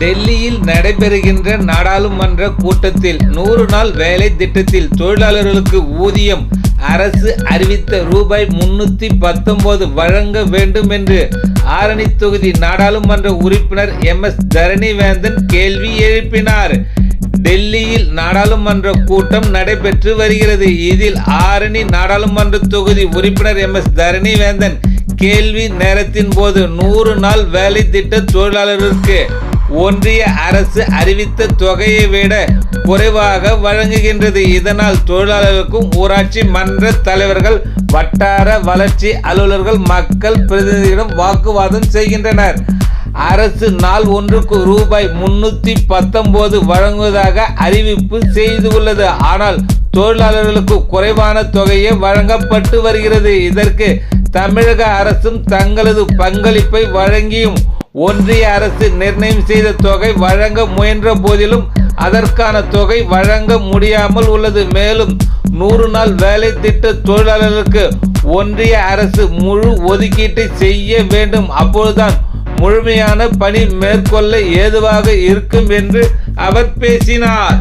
டெல்லியில் நடைபெறுகின்ற நாடாளுமன்ற கூட்டத்தில் நூறு நாள் வேலை திட்டத்தில் தொழிலாளர்களுக்கு ஊதியம் அரசு அறிவித்த ரூபாய் முன்னூத்தி பத்தொன்பது வழங்க வேண்டும் என்று ஆரணி தொகுதி நாடாளுமன்ற உறுப்பினர் எம் எஸ் தரணிவேந்தன் கேள்வி எழுப்பினார். டெல்லியில் நாடாளுமன்ற கூட்டம் நடைபெற்று வருகிறது. இதில் ஆரணி நாடாளுமன்ற தொகுதி உறுப்பினர் எம் எஸ் தரணிவேந்தன் கேள்வி நேரத்தின் போது நூறு நாள் வேலை திட்ட தொழிலாளர்களுக்கு ஒன்றிய அரசு அறிவித்த தொகையை விட குறைவாக வழங்குகின்றது. இதனால் தொழிலாளர்களுக்கும் ஊராட்சி மன்ற தலைவர்கள் வட்டார வளர்ச்சி அலுவலர்கள் மக்கள் பிரதிநிதிகளிடம் வாக்குவாதம் செய்கின்றனர். அரசு நாள் ஒன்றுக்கு ரூபாய் முன்னூத்தி பத்தொன்பது வழங்குவதாக அறிவிப்பு செய்துள்ளது. ஆனால் தொழிலாளர்களுக்கு குறைவான தொகையே வழங்கப்பட்டு வருகிறது. இதற்கு தமிழக அரசும் தங்களது பங்களிப்பை வழங்கியும் ஒன்றிய அரசு நிர்ணயம் செய்த தொகை வழங்க முயன்ற போதிலும் அதற்கான தொகை வழங்க முடியாமல் உள்ளது. மேலும் நூறு நாள் வேலை திட்ட தொழிலாளர்களுக்கு ஒன்றிய அரசு முழு ஒதுக்கீட்டை செய்ய வேண்டும். அப்போதுதான் முழுமையான பணி மேற்கொள்ள ஏதுவாக இருக்கும் என்று அவர் பேசினார்.